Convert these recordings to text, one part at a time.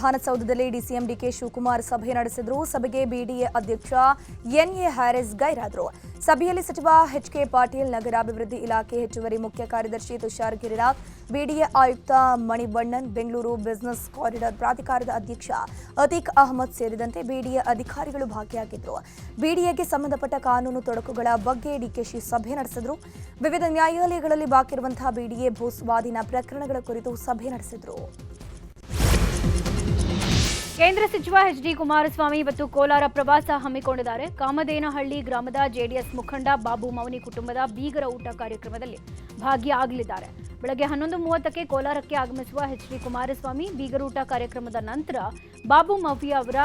ವಿಧಾನಸೌಧದಲ್ಲಿ DCM DK Shivakumar ಸಭೆ ನಡೆಸಿದ್ರು. ಸಭೆಗೆ ಬಿಡಿಎ ಅಧ್ಯಕ್ಷ ಎನ್ಎ ಹ್ಯಾರಿಸ್ ಗೈರಾದರು. ಸಭೆಯಲ್ಲಿ ಸಚಿವ ಎಚ್ಕೆ ಪಾಟೀಲ್ ನಗರಾಭಿವೃದ್ಧಿ ಇಲಾಖೆ ಹೆಚ್ಚುವರಿ ಮುಖ್ಯ ಕಾರ್ಯದರ್ಶಿ ತುಷಾರ್ ಗಿರಿನಾಥ್ ಬಿಡಿಎ ಆಯುಕ್ತ ಮಣಿಬಣ್ಣನ್ ಬೆಂಗಳೂರು ಬಿಸಿನೆಸ್ ಕಾರಿಡಾರ್ ಪ್ರಾಧಿಕಾರದ ಅಧ್ಯಕ್ಷ ಅತೀಕ್ ಅಹಮದ್ ಸೇರಿದಂತೆ ಬಿಡಿಎ ಅಧಿಕಾರಿಗಳು ಭಾಗಿಯಾಗಿದ್ದರು ಬಿಡಿಎಗೆ ಸಂಬಂಧಪಟ್ಟ ಕಾನೂನು ತೊಡಕುಗಳ ಬಗ್ಗೆ ಡಿಕೆಶಿ ಸಭೆ ನಡೆಸಿದ್ರು. ವಿವಿಧ ನ್ಯಾಯಾಲಯಗಳಲ್ಲಿ ಬಾಕಿರುವಂತಹ ಬಿಡಿಎ ಭೂ ಸ್ವಾಧೀನ ಪ್ರಕರಣಗಳ ಕುರಿತು ಸಭೆ ನಡೆಸಿದ್ರು. ಕೇಂದ್ರ ಸಚಿವ ಎಚ್ ಡಿ ಕುಮಾರಸ್ವಾಮಿ ಇವತ್ತು ಕೋಲಾರ ಪ್ರವಾಸ ಹಮ್ಮಿಕೊಂಡಿದ್ದಾರೆ. ಕಾಮದೇನಹಳ್ಳಿ ಗ್ರಾಮದ ಜೆಡಿಎಸ್ ಮುಖಂಡ ಬಾಬು ಮೌನಿ ಕುಟುಂಬದ ಬೀಗರ ಊಟ ಕಾರ್ಯಕ್ರಮದಲ್ಲಿ ಭಾಗಿಯಾಗಲಿದ್ದಾರೆ ಬೆಳಗ್ಗೆ ಹನ್ನೊಂದು ಮೂವತ್ತಕ್ಕೆ ಕೋಲಾರಕ್ಕೆ ಆಗಮಿಸುವ ಎಚ್ ಡಿ ಕುಮಾರಸ್ವಾಮಿ ಬೀಗರೂಟ ಕಾರ್ಯಕ್ರಮದ ನಂತರ ಬಾಬು ಮೌಫಿ ಅವರ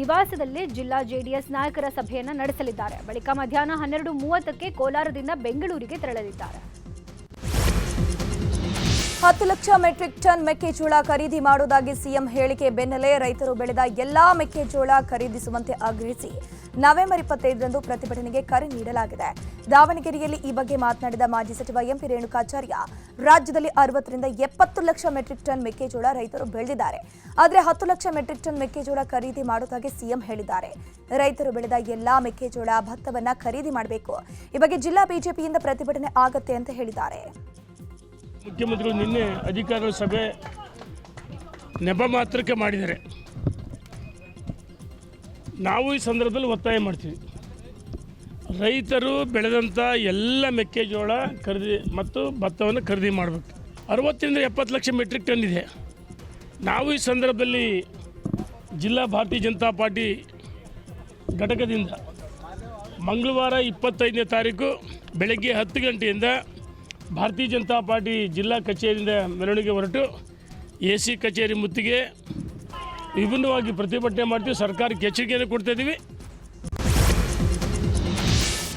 ನಿವಾಸದಲ್ಲಿ ಜಿಲ್ಲಾ ಜೆಡಿಎಸ್ ನಾಯಕರ ಸಭೆಯನ್ನು ನಡೆಸಲಿದ್ದಾರೆ. ಬಳಿಕ ಮಧ್ಯಾಹ್ನ ಹನ್ನೆರಡು ಮೂವತ್ತಕ್ಕೆ ಕೋಲಾರದಿಂದ ಬೆಂಗಳೂರಿಗೆ ತೆರಳಲಿದ್ದಾರೆ. ಹತ್ತು ಲಕ್ಷ ಮೆಟ್ರಿಕ್ ಟನ್ ಮೆಕ್ಕೆಜೋಳ ಖರೀದಿ ಮಾಡುವುದಾಗಿ ಸಿಎಂ ಹೇಳಿಕೆ ಬೆನ್ನಲ್ಲೇ ರೈತರು ಬೆಳೆದ ಎಲ್ಲಾ ಮೆಕ್ಕೆಜೋಳ ಖರೀದಿಸುವಂತೆ ಆಗ್ರಹಿಸಿ ನವೆಂಬರ್ ಇಪ್ಪತ್ತೈದರಂದು ಪ್ರತಿಭಟನೆಗೆ ಕರೆ ನೀಡಲಾಗಿದೆ. ದಾವಣಗೆರೆಯಲ್ಲಿ ಈ ಬಗ್ಗೆ ಮಾತನಾಡಿದ ಮಾಜಿ ಸಚಿವ ಎಂಪಿ ರೇಣುಕಾಚಾರ್ಯ, ರಾಜ್ಯದಲ್ಲಿ ಅರವತ್ತರಿಂದ ಎಪ್ಪತ್ತು ಲಕ್ಷ ಮೆಟ್ರಿಕ್ ಟನ್ ಮೆಕ್ಕೆಜೋಳ ರೈತರು ಬೆಳೆದಿದ್ದಾರೆ. ಆದರೆ ಹತ್ತು ಲಕ್ಷ ಮೆಟ್ರಿಕ್ ಟನ್ ಮೆಕ್ಕೆಜೋಳ ಖರೀದಿ ಮಾಡುವುದಾಗಿ ಸಿಎಂ ಹೇಳಿದ್ದಾರೆ. ರೈತರು ಬೆಳೆದ ಎಲ್ಲಾ ಮೆಕ್ಕೆಜೋಳ ಭತ್ತವನ್ನ ಖರೀದಿ ಮಾಡಬೇಕು. ಈ ಬಗ್ಗೆ ಜಿಲ್ಲಾ ಬಿಜೆಪಿಯಿಂದ ಪ್ರತಿಭಟನೆ ಆಗತ್ತೆ ಅಂತ ಹೇಳಿದ್ದಾರೆ. ಮುಖ್ಯಮಂತ್ರಿಗಳು ನಿನ್ನೆ ಅಧಿಕಾರಿಗಳ ಸಭೆ ನೆಪ ಮಾತ್ರಕ್ಕೆ ಮಾಡಿದ್ದಾರೆ. ನಾವು ಈ ಸಂದರ್ಭದಲ್ಲಿ ಒತ್ತಾಯ ಮಾಡ್ತೀವಿ. ರೈತರು ಬೆಳೆದಂಥ ಎಲ್ಲ ಮೆಕ್ಕೆಜೋಳ ಖರೀದಿ ಮತ್ತು ಭತ್ತವನ್ನು ಖರೀದಿ ಮಾಡಬೇಕು. ಅರವತ್ತರಿಂದ ಎಪ್ಪತ್ತು ಲಕ್ಷ ಮೆಟ್ರಿಕ್ ಟನ್ ಇದೆ. ನಾವು ಈ ಸಂದರ್ಭದಲ್ಲಿ ಜಿಲ್ಲಾ ಭಾರತೀಯ ಜನತಾ ಪಾರ್ಟಿ ಘಟಕದಿಂದ ಮಂಗಳವಾರ ಇಪ್ಪತ್ತೈದನೇ ತಾರೀಕು ಬೆಳಗ್ಗೆ ಹತ್ತು ಗಂಟೆಯಿಂದ ಭಾರತೀಯ ಜನತಾ ಪಾರ್ಟಿ ಜಿಲ್ಲಾ ಕಚೇರಿಯಿಂದ ಮೆರವಣಿಗೆ ಹೊರಟು ಎ ಸಿ ಕಚೇರಿ ಮುತ್ತಿಗೆ ವಿಭಿನ್ನವಾಗಿ ಪ್ರತಿಭಟನೆ ಮಾಡ್ತೀವಿ ಸರ್ಕಾರಕ್ಕೆ ಎಚ್ಚರಿಕೆಯನ್ನು ಕೊಡ್ತಾ ಇದ್ದೀವಿ.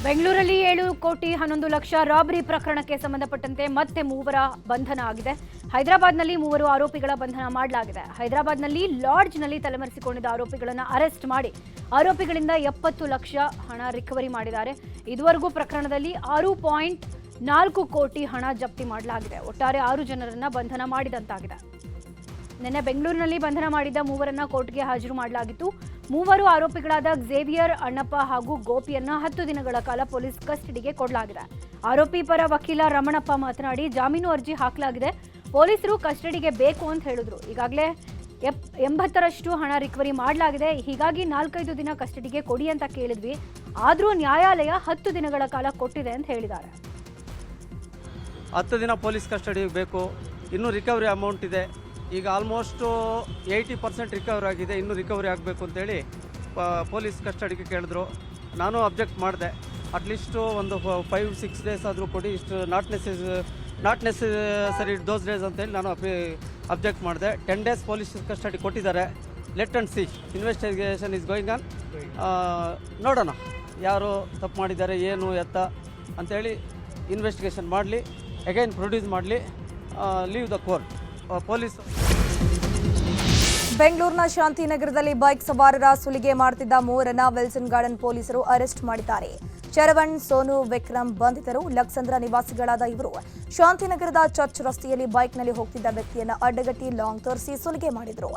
ಬೆಂಗಳೂರಲ್ಲಿ ಏಳು ಕೋಟಿ ಹನ್ನೊಂದು ಲಕ್ಷ ರಾಬರಿ ಪ್ರಕರಣಕ್ಕೆ ಸಂಬಂಧಪಟ್ಟಂತೆ ಮತ್ತೆ ಮೂವರ ಬಂಧನ ಆಗಿದೆ. ಹೈದರಾಬಾದ್ನಲ್ಲಿ ಮೂವರು ಆರೋಪಿಗಳ ಬಂಧನ ಮಾಡಲಾಗಿದೆ. ಹೈದರಾಬಾದ್ನಲ್ಲಿ ಲಾಡ್ಜ್ನಲ್ಲಿ ತಲೆಮರೆಸಿಕೊಂಡಿದ್ದ ಆರೋಪಿಗಳನ್ನು ಅರೆಸ್ಟ್ ಮಾಡಿ ಆರೋಪಿಗಳಿಂದ ಎಪ್ಪತ್ತು ಲಕ್ಷ ಹಣ ರಿಕವರಿ ಮಾಡಿದ್ದಾರೆ. ಇದುವರೆಗೂ ಪ್ರಕರಣದಲ್ಲಿ ಆರು ಪಾಯಿಂಟ್ ನಾಲ್ಕು ಕೋಟಿ ಹಣ ಜಪ್ತಿ ಮಾಡಲಾಗಿದೆ. ಒಟ್ಟಾರೆ ಆರು ಜನರನ್ನ ಬಂಧನ ಮಾಡಿದಂತಾಗಿದೆ. ನಿನ್ನೆ ಬೆಂಗಳೂರಿನಲ್ಲಿ ಬಂಧನ ಮಾಡಿದ್ದ ಮೂವರನ್ನ ಕೋರ್ಟ್ಗೆ ಹಾಜರು ಮಾಡಲಾಗಿತ್ತು. ಮೂವರು ಆರೋಪಿಗಳಾದ ಝೇವಿಯರ್ ಅಣ್ಣಪ್ಪ ಹಾಗೂ ಗೋಪಿಯನ್ನ ಹತ್ತು ದಿನಗಳ ಕಾಲ ಪೊಲೀಸ್ ಕಸ್ಟಡಿಗೆ ಕೊಡಲಾಗಿದೆ. ಆರೋಪಿ ಪರ ವಕೀಲ ರಮಣಪ್ಪ ಮಾತನಾಡಿ, ಜಾಮೀನು ಅರ್ಜಿ ಹಾಕಲಾಗಿದೆ. ಪೊಲೀಸರು ಕಸ್ಟಡಿಗೆ ಬೇಕು ಅಂತ ಹೇಳಿದ್ರು. ಈಗಾಗಲೇ ಎಪ್, ಎಂಬತ್ತರಷ್ಟು ಹಣ ರಿಕವರಿ ಮಾಡಲಾಗಿದೆ. ಹೀಗಾಗಿ ನಾಲ್ಕೈದು ದಿನ ಕಸ್ಟಡಿಗೆ ಕೊಡಿ ಅಂತ ಕೇಳಿದ್ವಿ. ಆದರೂ ನ್ಯಾಯಾಲಯ ಹತ್ತು ದಿನಗಳ ಕಾಲ ಕೊಟ್ಟಿದೆ ಅಂತ ಹೇಳಿದ್ದಾರೆ. ಹತ್ತು ದಿನ ಪೊಲೀಸ್ ಕಸ್ಟಡಿ ಬೇಕು, ಇನ್ನೂ ರಿಕವರಿ ಅಮೌಂಟ್ ಇದೆ. ಈಗ ಆಲ್ಮೋಸ್ಟು ಏಯ್ಟಿ ಪರ್ಸೆಂಟ್ ರಿಕವರಿ ಆಗಿದೆ, ಇನ್ನೂ ರಿಕವರಿ ಆಗಬೇಕು ಅಂತೇಳಿ ಪೊಲೀಸ್ ಕಸ್ಟಡಿಗೆ ಕೇಳಿದ್ರು. ನಾನು ಅಬ್ಜೆಕ್ಟ್ ಮಾಡಿದೆ. ಅಟ್ಲೀಸ್ಟು ಒಂದು ಫೈವ್ ಸಿಕ್ಸ್ ಡೇಸ್ ಆದರೂ ಕೊಡಿ, ಇಷ್ಟು not necessary not necessary those days ಅಂತೇಳಿ ನಾನು ಅಪಿ ಅಬ್ಜೆಕ್ಟ್ ಮಾಡಿದೆ. ಟೆನ್ ಡೇಸ್ ಪೊಲೀಸ್ ಕಸ್ಟಡಿ ಕೊಟ್ಟಿದ್ದಾರೆ. Let and see investigation is going on ನೋಡೋಣ. ಯಾರು ತಪ್ಪು ಮಾಡಿದ್ದಾರೆ, ಏನು ಎತ್ತ ಅಂಥೇಳಿ ಇನ್ವೆಸ್ಟಿಗೇಷನ್ ಮಾಡಲಿ. ಅಗೈನ್ ಪ್ರೊಡ್ಯೂಸ್ ಮಾಡಲಿ ಲೀವ್ ದ ಕೋರ್ಟ್ ಪೊಲೀಸ್ ಬೆಂಗಳೂರಿನ ಶಾಂತಿನಗರದಲ್ಲಿ ಬೈಕ್ ಸವಾರರ ಸುಲಿಗೆ ಮಾಡುತ್ತಿದ್ದ ಮೂವರನ್ನ ವಿಲ್ಸನ್ ಗಾರ್ಡನ್ ಪೊಲೀಸರು ಅರೆಸ್ಟ್ ಮಾಡಿದ್ದಾರೆ. ಶರವಣ್ ಸೋನು, ವಿಕ್ರಮ್ ಬಂಧಿತರು, ಲಕ್ಸಂದ್ರ ನಿವಾಸಿಗಳಾದ ಇವರು ಶಾಂತಿನಗರದ ಚರ್ಚ್ ರಸ್ತೆಯಲ್ಲಿ ಬೈಕ್ನಲ್ಲಿ ಹೋಗ್ತಿದ್ದ ವ್ಯಕ್ತಿಯನ್ನು ಅಡ್ಡಗಟ್ಟಿ ಲಾಂಗ್ ತೋರಿಸಿ ಸುಲಿಗೆ ಮಾಡಿದರು.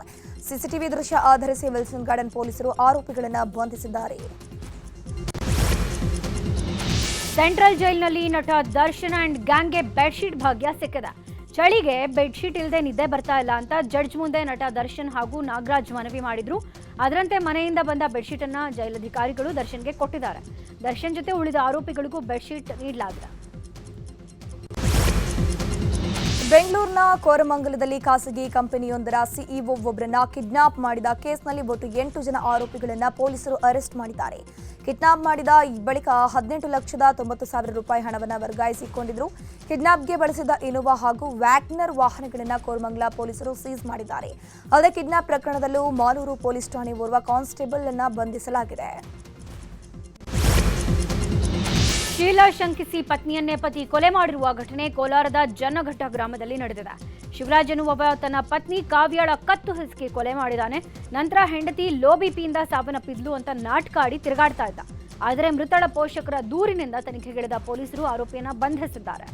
ಸಿಸಿಟಿವಿ ದೃಶ್ಯ ಆಧರಿಸಿ ವಿಲ್ಸನ್ ಗಾರ್ಡನ್ ಪೊಲೀಸರು ಆರೋಪಿಗಳನ್ನು ಬಂಧಿಸಿದ್ದಾರೆ. ಸೆಂಟ್ರಲ್ ಜೈಲ್ನಲ್ಲಿ ನಟ ದರ್ಶನ್ ಅಂಡ್ ಗ್ಯಾಂಗ್ಗೆ ಬೆಡ್ಶೀಟ್ ಭಾಗ್ಯ ಸಿಕ್ಕಿದೆ. ಚಳಿಗೆ ಬೆಡ್ಶೀಟ್ ಇಲ್ಲದೆ ನಿದ್ದೆ ಬರ್ತಾ ಇಲ್ಲ ಅಂತ ಜಡ್ಜ್ ಮುಂದೆ ನಟ ದರ್ಶನ್ ಹಾಗೂ ನಾಗರಾಜ್ ಮನವಿ ಮಾಡಿದ್ರು. ಅದರಂತೆ ಮನೆಯಿಂದ ಬಂದ ಬೆಡ್ಶೀಟ್ ಅನ್ನ ಜೈಲಧಿಕಾರಿಗಳು ದರ್ಶನ್ಗೆ ಕೊಟ್ಟಿದ್ದಾರೆ. ದರ್ಶನ್ ಜೊತೆ ಉಳಿದ ಆರೋಪಿಗಳಿಗೂ ಬೆಡ್ಶೀಟ್ ನೀಡಲಾಗಿದೆ. ಬೆಂಗಳೂರಿನ ಕೋರಮಂಗಲದಲ್ಲಿ ಖಾಸಗಿ ಕಂಪನಿಯೊಂದರ ಸಿಇಒ ಒಬ್ಬರನ್ನ ಕಿಡ್ನಾಪ್ ಮಾಡಿದ ಕೇಸ್ನಲ್ಲಿ ಒಟ್ಟು ಎಂಟು ಜನ ಆರೋಪಿಗಳನ್ನು ಪೊಲೀಸರು ಅರೆಸ್ಟ್ ಮಾಡಿದ್ದಾರೆ. ಕಿಡ್ನಾಪ್ ಮಾಡಿದ ಬಳಿಕ ಹದಿನೆಂಟು ಲಕ್ಷದ ತೊಂಬತ್ತು ಸಾವಿರ ರೂಪಾಯಿ ಹಣವನ್ನು ವರ್ಗಾಯಿಸಿಕೊಂಡಿದ್ರು. ಕಿಡ್ನಾಪ್ಗೆ ಬಳಸಿದ ಇನೋವಾ ಹಾಗೂ ವ್ಯಾಗ್ನರ್ ವಾಹನಗಳನ್ನು ಕೋರಮಂಗಲ ಪೊಲೀಸರು ಸೀಸ್ ಮಾಡಿದ್ದಾರೆ. ಅಲ್ಲದೆ ಕಿಡ್ನಾಪ್ ಪ್ರಕರಣದಲ್ಲೂ ಮಾಲೂರು ಪೊಲೀಸ್ ಠಾಣೆ ಓರ್ವ ಕಾನ್ಸ್ಟೇಬಲ್ ಅನ್ನ ಬಂಧಿಸಲಾಗಿದೆ. ಶೀಲಾ ಶಂಕಿಸಿ ಪತ್ನಿಯನ್ನೇ ಪತಿ ಕೊಲೆ ಮಾಡಿರುವ ಘಟನೆ ಕೋಲಾರದ ಜನಘಟ್ಟ ಗ್ರಾಮದಲ್ಲಿ ನಡೆದಿದೆ. ಶಿವರಾಜ್ ಎನ್ನುವವ ತನ್ನ ಪತ್ನಿ ಕಾವ್ಯಾಳ ಕತ್ತು ಹಿಸುಕಿ ಕೊಲೆ ಮಾಡಿದಾನೆ. ನಂತರ ಹೆಂಡತಿ ಲೋಬಿಪಿಯಿಂದ ಸಾವನ್ನಪ್ಪಿದ್ಲು ಅಂತ ನಾಟಕ ಆಡಿ ತಿರುಗಾಡ್ತಾ ಇದ್ದ. ಆದರೆ ಮೃತಳ ಪೋಷಕರ ದೂರಿನಿಂದ ತನಿಖೆಗಿಳಿದ ಪೊಲೀಸರು ಆರೋಪಿಯನ್ನ ಬಂಧಿಸಿದ್ದಾರೆ.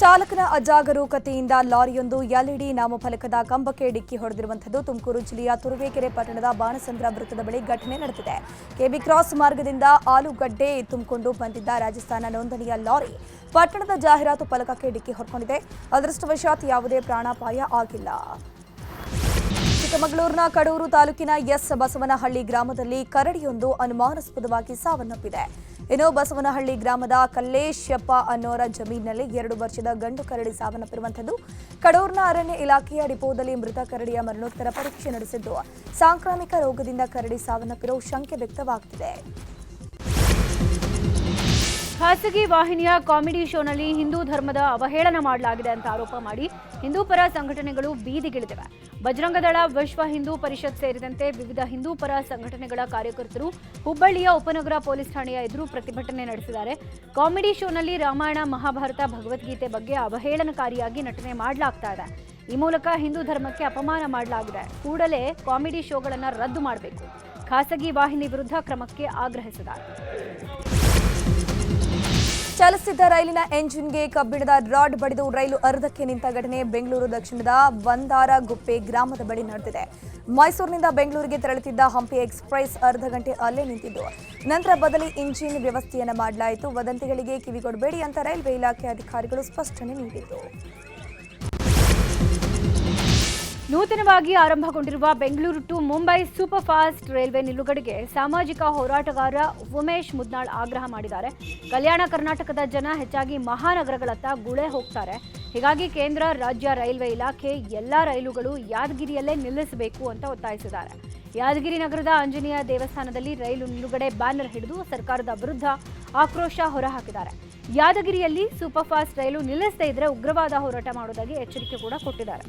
ಚಾಲಕನ ಅಜಾಗರೂಕತೆಯಿಂದ ಲಾರಿಯೊಂದು ಎಲ್ಇಡಿ ನಾಮಫಲಕದ ಕಂಬಕ್ಕೆ ಡಿಕ್ಕಿ ಹೊಡೆದಿರುವಂಥದ್ದು ತುಮಕೂರು ಜಿಲ್ಲೆಯ ತುರುವೇಕೆರೆ ಪಟ್ಟಣದ ಬಾಣಸಂದ್ರ ವೃತ್ತದ ಬಳಿ ಘಟನೆ ನಡೆದಿದೆ. ಕೆಬಿ ಕ್ರಾಸ್ ಮಾರ್ಗದಿಂದ ಆಲೂಗಡ್ಡೆ ತುಂಬಿಕೊಂಡು ಬಂದಿದ್ದ ರಾಜಸ್ಥಾನ ನೋಂದಣಿಯ ಲಾರಿ ಪಟ್ಟಣದ ಜಾಹೀರಾತು ಫಲಕಕ್ಕೆ ಡಿಕ್ಕಿ ಹೊಡ್ಕೊಂಡಿದೆ. ಅದೃಷ್ಟವಶಾತ್ ಯಾವುದೇ ಪ್ರಾಣಾಪಾಯ ಆಗಿಲ್ಲ. ಚಿಕ್ಕಮಗಳೂರಿನ ಕಡೂರು ತಾಲೂಕಿನ ಎಸ್ ಬಸವನಹಳ್ಳಿ ಗ್ರಾಮದಲ್ಲಿ ಕರಡಿಯೊಂದು ಅನುಮಾನಾಸ್ಪದವಾಗಿ ಸಾವನ್ನಪ್ಪಿದೆ. ಇನ್ನು ಬಸವನಹಳ್ಳಿ ಗ್ರಾಮದ ಕಲ್ಲೇಶಪ್ಪ ಅನ್ನೋರ ಜಮೀನಿನಲ್ಲಿ ಎರಡು ವರ್ಷದ ಗಂಡು ಕರಡಿ ಸಾವನ್ನಪ್ಪಿರುವಂಥದ್ದು. ಕಡೂರಿನ ಅರಣ್ಯ ಇಲಾಖೆಯ ಡಿಪೋದಲ್ಲಿ ಮೃತ ಕರಡಿಯ ಮರಣೋತ್ತರ ಪರೀಕ್ಷೆ ನಡೆಸಿದ್ದು. ಸಾಂಕ್ರಾಮಿಕ ರೋಗದಿಂದ ಕರಡಿ ಸಾವನ್ನಪ್ಪಿರೋ ಶಂಕೆ ವ್ಯಕ್ತವಾಗ್ತಿದೆ. ಖಾಸಗಿ ವಾಹಿನಿಯ ಕಾಮಿಡಿ ಶೋನಲ್ಲಿ ಹಿಂದೂ ಧರ್ಮದ ಅವಹೇಳನ ಮಾಡಲಾಗಿದೆ ಅಂತ ಆರೋಪ ಮಾಡಿ ಹಿಂದೂ ಪರ ಸಂಘಟನೆಗಳು ಬೀದಿಗಿಳಿದಿವೆ. ಬಜರಂಗದಳ ವಿಶ್ವ ಹಿಂದೂ ಪರಿಷತ್ ಸೇರಿದಂತೆ ವಿವಿಧ ಹಿಂದೂ ಪರ ಸಂಘಟನೆಗಳ ಕಾರ್ಯಕರ್ತರು ಹುಬ್ಬಳ್ಳಿಯ ಉಪನಗರ ಪೊಲೀಸ್ ಠಾಣೆಯ ಎದುರು ಪ್ರತಿಭಟನೆ ನಡೆಸಿದ್ದಾರೆ. ಕಾಮಿಡಿ ಶೋನಲ್ಲಿ ರಾಮಾಯಣ, ಮಹಾಭಾರತ, ಭಗವದ್ಗೀತೆ ಬಗ್ಗೆ ಅವಹೇಳನಕಾರಿಯಾಗಿ ನಟನೆ ಮಾಡಲಾಗ್ತಾ ಇದೆ. ಈ ಮೂಲಕ ಹಿಂದೂ ಧರ್ಮಕ್ಕೆ ಅಪಮಾನ ಮಾಡಲಾಗಿದೆ. ಕೂಡಲೇ ಕಾಮಿಡಿ ಶೋಗಳನ್ನು ರದ್ದು ಮಾಡಬೇಕು. ಖಾಸಗಿ ವಾಹಿನಿ ವಿರುದ್ಧ ಕ್ರಮಕ್ಕೆ ಆಗ್ರಹಿಸಿದ್ದಾರೆ. ಚಲಿಸಿದ್ದ ರೈಲಿನ ಎಂಜಿನ್ಗೆ ಕಬ್ಬಿಣದ ರಾಡ್ ಬಡಿದು ರೈಲು ಅರ್ಧಕ್ಕೆ ನಿಂತ ಘಟನೆ ಬೆಂಗಳೂರು ದಕ್ಷಿಣದ ಬಂದಾರಗುಪ್ಪೆ ಗ್ರಾಮದ ಬಳಿ ನಡೆದಿದೆ. ಮೈಸೂರಿನಿಂದ ಬೆಂಗಳೂರಿಗೆ ತೆರಳುತ್ತಿದ್ದ ಹಂಪಿ ಎಕ್ಸ್ಪ್ರೆಸ್ ಅರ್ಧ ಗಂಟೆ ಅಲ್ಲೇ ನಿಂತಿದ್ದು. ನಂತರ ಬದಲಿ ಇಂಜಿನ್ ವ್ಯವಸ್ಥೆಯನ್ನು ಮಾಡಲಾಯಿತು. ವದಂತಿಗಳಿಗೆ ಕಿವಿಗೊಡಬೇಡಿ ಅಂತ ರೈಲ್ವೆ ಇಲಾಖೆ ಅಧಿಕಾರಿಗಳು ಸ್ಪಷ್ಟನೆ ನೀಡಿದ್ದು. ನೂತನವಾಗಿ ಆರಂಭಗೊಂಡಿರುವ Bengaluru to Mumbai super fast railway ನಿಲುಗಡೆಗೆ ಸಾಮಾಜಿಕ ಹೋರಾಟಗಾರ ಉಮೇಶ್ ಮುದ್ನಾಳ್ ಆಗ್ರಹ ಮಾಡಿದ್ದಾರೆ. ಕಲ್ಯಾಣ ಕರ್ನಾಟಕದ ಜನ ಹೆಚ್ಚಾಗಿ ಮಹಾನಗರಗಳತ್ತ ಗುಳೆ ಹೋಗ್ತಾರೆ. ಹೀಗಾಗಿ ಕೇಂದ್ರ, ರಾಜ್ಯ ರೈಲ್ವೆ ಇಲಾಖೆ ಎಲ್ಲ ರೈಲುಗಳು ಯಾದಗಿರಿಯಲ್ಲೇ ನಿಲ್ಲಿಸಬೇಕು ಅಂತ ಒತ್ತಾಯಿಸಿದ್ದಾರೆ. ಯಾದಗಿರಿ ನಗರದ ಆಂಜನೇಯ ದೇವಸ್ಥಾನದಲ್ಲಿ ರೈಲು ನಿಲುಗಡೆ ಬ್ಯಾನರ್ ಹಿಡಿದು ಸರ್ಕಾರದ ವಿರುದ್ಧ ಆಕ್ರೋಶ ಹೊರಹಾಕಿದ್ದಾರೆ. ಯಾದಗಿರಿಯಲ್ಲಿ ಸೂಪರ್ ಫಾಸ್ಟ್ ರೈಲು ನಿಲ್ಲಿಸದೇ ಇದ್ರೆ ಉಗ್ರವಾದ ಹೋರಾಟ ಮಾಡೋದಾಗಿ ಎಚ್ಚರಿಕೆ ಕೂಡ ಕೊಟ್ಟಿದ್ದಾರೆ.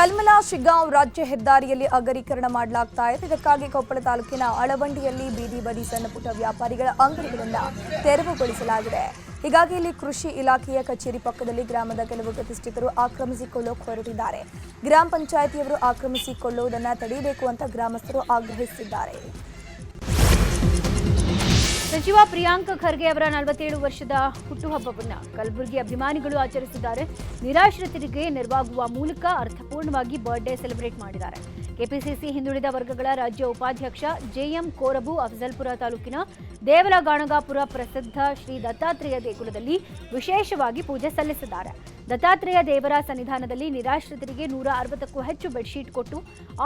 ಕಲ್ಮಲ ಶಿಗ್ಗಾಂವ್ ರಾಜ್ಯ ಹೆದ್ದಾರಿಯಲ್ಲಿ ಅಗರೀಕರಣ ಮಾಡಲಾಗ್ತಾ ಇದೆ. ಇದಕ್ಕಾಗಿ ಕೊಪ್ಪಳ ತಾಲೂಕಿನ ಅಳವಂಡಿಯಲ್ಲಿ ಬೀದಿ ಬದಿ ಸಣ್ಣಪುಟ್ಟ ವ್ಯಾಪಾರಿಗಳ ಅಂಗಡಿಗಳನ್ನು ತೆರವುಗೊಳಿಸಲಾಗಿದೆ. ಹೀಗಾಗಿ ಇಲ್ಲಿ ಕೃಷಿ ಇಲಾಖೆಯ ಕಚೇರಿ ಪಕ್ಕದಲ್ಲಿ ಗ್ರಾಮದ ಕೆಲವು ಪ್ರತಿಷ್ಠಿತರು ಆಕ್ರಮಿಸಿಕೊಳ್ಳೋಕೆ ಹೊರಟಿದ್ದಾರೆ ಗ್ರಾಮ ಪಂಚಾಯಿತಿಯವರು ಆಕ್ರಮಿಸಿಕೊಳ್ಳುವುದನ್ನು ತಡೆಯಬೇಕು ಅಂತ ಗ್ರಾಮಸ್ಥರು ಆಗ್ರಹಿಸಿದ್ದಾರೆ. ಸಚಿವ ಪ್ರಿಯಾಂಕ್ ಖರ್ಗೆ ಅವರ ನಲವತ್ತೇಳು ವರ್ಷದ ಹುಟ್ಟುಹಬ್ಬವನ್ನು ಕಲಬುರಗಿ ಅಭಿಮಾನಿಗಳು ಆಚರಿಸಿದ್ದಾರೆ. ನಿರಾಶ್ರಿತರಿಗೆ ನೆರವಾಗುವ ಮೂಲಕ ಅರ್ಥಪೂರ್ಣವಾಗಿ ಬರ್ಡೇ ಸೆಲೆಬ್ರೇಟ್ ಮಾಡಿದ್ದಾರೆ. ಕೆಪಿಸಿಸಿ ಹಿಂದುಳಿದ ವರ್ಗಗಳ ರಾಜ್ಯ ಉಪಾಧ್ಯಕ್ಷ ಜೆಎಂ ಕೋರಬು ಅಫಜಲ್ಪುರ ತಾಲೂಕಿನ ದೇವಲಗಾಣಗಾಪುರ ಪ್ರಸಿದ್ಧ ಶ್ರೀ ದತ್ತಾತ್ರೇಯ ದೇಗುಲದಲ್ಲಿ ವಿಶೇಷವಾಗಿ ಪೂಜೆ ಸಲ್ಲಿಸಿದ್ದಾರೆ. ದತ್ತಾತ್ರೇಯ ದೇವರ ಸನ್ನಿಧಾನದಲ್ಲಿ ನಿರಾಶ್ರಿತರಿಗೆ ನೂರ ಅರವತ್ತಕ್ಕೂ ಹೆಚ್ಚು ಬೆಡ್ಶೀಟ್ ಕೊಟ್ಟು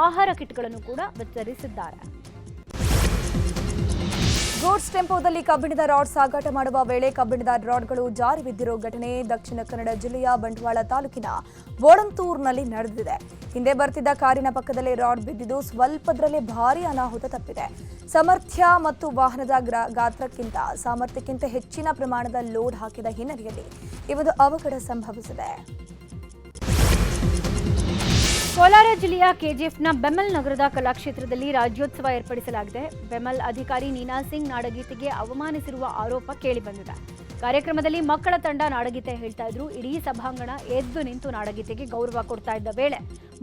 ಆಹಾರ ಕಿಟ್ಗಳನ್ನು ಕೂಡ ವಿತರಿಸಿದ್ದಾರೆ. ಗೂಡ್ಸ್ ಟೆಂಪೋದಲ್ಲಿ ಕಬ್ಬಿಣದ ರಾಡ್ ಸಾಗಾಟ ಮಾಡುವ ವೇಳೆ ಕಬ್ಬಿಣದ ರಾಡ್ಗಳು ಜಾರಿ ಬಿದ್ದಿರೋ ಘಟನೆ ದಕ್ಷಿಣ ಕನ್ನಡ ಜಿಲ್ಲೆಯ ಬಂಟ್ವಾಳ ತಾಲೂಕಿನ ಬೋಳಂತೂರ್ನಲ್ಲಿ ನಡೆದಿದೆ. ಹಿಂದೆ ಬರ್ತಿದ್ದ ಕಾರಿನ ಪಕ್ಕದಲ್ಲೇ ರಾಡ್ ಬಿದ್ದಿದ್ದು ಸ್ವಲ್ಪದರಲ್ಲೇ ಭಾರಿ ಅನಾಹುತ ತಪ್ಪಿದೆ. ಸಾಮರ್ಥ್ಯ ಮತ್ತು ವಾಹನದ ಗಾತ್ರಕ್ಕಿಂತ ಸಾಮರ್ಥ್ಯಕ್ಕಿಂತ ಹೆಚ್ಚಿನ ಪ್ರಮಾಣದ ಲೋಡ್ ಹಾಕಿದ ಹಿನ್ನೆಲೆಯಲ್ಲಿ ಈ ಒಂದು ಅವಘಡ ಸಂಭವಿಸಿದೆ. ಕೋಲಾರ ಜಿಲ್ಲೆಯ ಕೆಜಿಎಫ್ನ ಬೆಮಲ್ ನಗರದ ಕಲಾಕ್ಷೇತ್ರದಲ್ಲಿ ರಾಜ್ಯೋತ್ಸವ ಏರ್ಪಡಿಸಲಾಗಿದೆ. ಬೆಮಲ್ ಅಧಿಕಾರಿ ನೀನಾ ಸಿಂಗ್ ನಾಡಗೀತೆಗೆ ಅವಮಾನಿಸಿರುವ ಆರೋಪ ಕೇಳಿಬಂದಿದೆ. ಕಾರ್ಯಕ್ರಮದಲ್ಲಿ ಮಕ್ಕಳ ತಂಡ ನಾಡಗೀತೆ ಹೇಳ್ತಾ ಇದ್ರು. ಇಡೀ ಸಭಾಂಗಣ ಎದ್ದು ನಿಂತು ನಾಡಗೀತೆಗೆ ಗೌರವ ಕೊಡ್ತಾ ಇದ್ದ ವೇಳೆ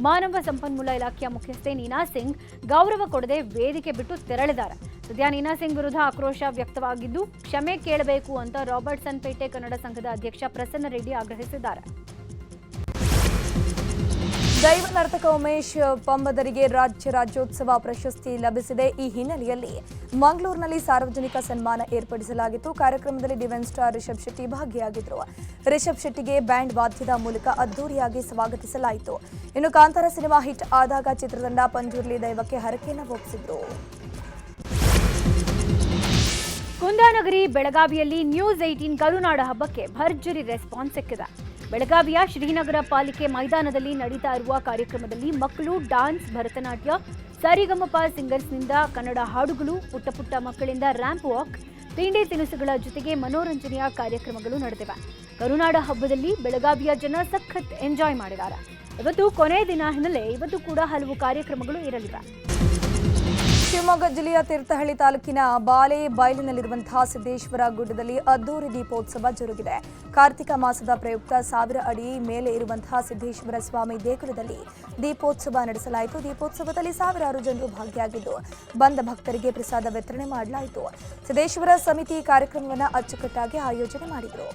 ಮಾನವ ಸಂಪನ್ಮೂಲ ಇಲಾಖೆಯ ಮುಖ್ಯಸ್ಥೆ ನೀನಾ ಸಿಂಗ್ ಗೌರವ ಕೊಡದೆ ವೇದಿಕೆ ಬಿಟ್ಟು ತೆರಳಿದ್ದಾರೆ. ಸದ್ಯ ನೀನಾ ಸಿಂಗ್ ವಿರುದ್ಧ ಆಕ್ರೋಶ ವ್ಯಕ್ತವಾಗಿದ್ದು, ಕ್ಷಮೆ ಕೇಳಬೇಕು ಅಂತ ರಾಬರ್ಟ್ಸನ್ ಪೇಟೆ ಕನ್ನಡ ಸಂಘದ ಅಧ್ಯಕ್ಷ ಪ್ರಸನ್ನ ರೆಡ್ಡಿ ಆಗ್ರಹಿಸಿದ್ದಾರೆ. ದೈವ ನರ್ತಕ ಉಮೇಶ್ ಪಂಬದರಿಗೆ ರಾಜ್ಯ ರಾಜ್ಯೋತ್ಸವ ಪ್ರಶಸ್ತಿ ಲಭಿಸಿದೆ. ಈ ಹಿನ್ನೆಲೆಯಲ್ಲಿ ಮಂಗಳೂರಿನಲ್ಲಿ ಸಾರ್ವಜನಿಕ ಸನ್ಮಾನ ಏರ್ಪಡಿಸಲಾಗಿತ್ತು. ಕಾರ್ಯಕ್ರಮದಲ್ಲಿ ಡಿವೆನ್ ಸ್ಟಾರ್ ರಿಷಬ್ ಶೆಟ್ಟಿ ಭಾಗಿಯಾಗಿದ್ದರು ರಿಷಬ್ ಶೆಟ್ಟಿಗೆ ಬ್ಯಾಂಡ್ ವಾದ್ಯದ ಮೂಲಕ ಅದ್ದೂರಿಯಾಗಿ ಸ್ವಾಗತಿಸಲಾಯಿತು. ಇನ್ನು ಕಾಂತಾರ ಸಿನಿಮಾ ಹಿಟ್ ಆದಾಗ ಚಿತ್ರತಂಡ ಪಂಜುರ್ಲಿ ದೈವಕ್ಕೆ ಹರಕೆಯನ್ನು ಒಪ್ಪಿಸಿದ್ರು ಕುಂದಾನಗರಿ ಬೆಳಗಾವಿಯಲ್ಲಿ ನ್ಯೂಸ್ ಏಟೀನ್ ಕರುನಾಡ ಹಬ್ಬಕ್ಕೆ ಭರ್ಜರಿ ರೆಸ್ಪಾನ್ಸ್ ಸಿಕ್ಕಿದೆ. ಬೆಳಗಾವಿಯ ಶ್ರೀನಗರ ಪಾಲಿಕೆ ಮೈದಾನದಲ್ಲಿ ನಡೀತಾ ಇರುವ ಕಾರ್ಯಕ್ರಮದಲ್ಲಿ ಮಕ್ಕಳು ಡಾನ್ಸ್, ಭರತನಾಟ್ಯ, ಸರಿಗಮಪ ಸಿಂಗರ್ಸ್ನಿಂದ ಕನ್ನಡ ಹಾಡುಗಳು ಪುಟ್ಟ ಪುಟ್ಟ ಮಕ್ಕಳಿಂದ ರ್ಯಾಂಪ್ ವಾಕ್, ತಿಂಡಿ ತಿನಿಸುಗಳ ಜೊತೆಗೆ ಮನೋರಂಜನೆಯ ಕಾರ್ಯಕ್ರಮಗಳು ನಡೆದಿವೆ. ಕರುನಾಡ ಹಬ್ಬದಲ್ಲಿ ಬೆಳಗಾವಿಯ ಜನ ಸಖತ್ ಎಂಜಾಯ್ ಮಾಡಿದ್ದಾರೆ. ಇವತ್ತು ಕೊನೆಯ ದಿನ ಹಿನ್ನೆಲೆ, ಇವತ್ತು ಕೂಡ ಹಲವು ಕಾರ್ಯಕ್ರಮಗಳು ಇರಲಿವೆ. ಶಿವಮೊಗ್ಗ ಜಿಲ್ಲೆಯ ತೀರ್ಥಹಳ್ಳಿ ತಾಲೂಕಿನ ಬಾಲೆ ಬಯಲಿನಲ್ಲಿರುವಂತಹ ಸಿದ್ದೇಶ್ವರ ಗುಡ್ಡದಲ್ಲಿ ಅದ್ದೂರಿ ದೀಪೋತ್ಸವ ಜರುಗಿದೆ. ಕಾರ್ತಿಕ ಮಾಸದ ಪ್ರಯುಕ್ತ ಸಾವಿರ ಅಡಿ ಮೇಲೆ ಇರುವಂತಹ ಸಿದ್ದೇಶ್ವರ ಸ್ವಾಮಿ ದೇಗುಲದಲ್ಲಿ ದೀಪೋತ್ಸವ ನಡೆಸಲಾಯಿತು. ದೀಪೋತ್ಸವದಲ್ಲಿ ಸಾವಿರಾರು ಜನರು ಭಾಗಿಯಾಗಿದ್ದು ಬಂದ ಭಕ್ತರಿಗೆ ಪ್ರಸಾದ ವಿತರಣೆ ಮಾಡಲಾಯಿತು. ಸಿದ್ದೇಶ್ವರ ಸಮಿತಿ ಕಾರ್ಯಕ್ರಮವನ್ನು ಅಚ್ಚುಕಟ್ಟಾಗಿ ಆಯೋಜನೆ ಮಾಡಿದರು.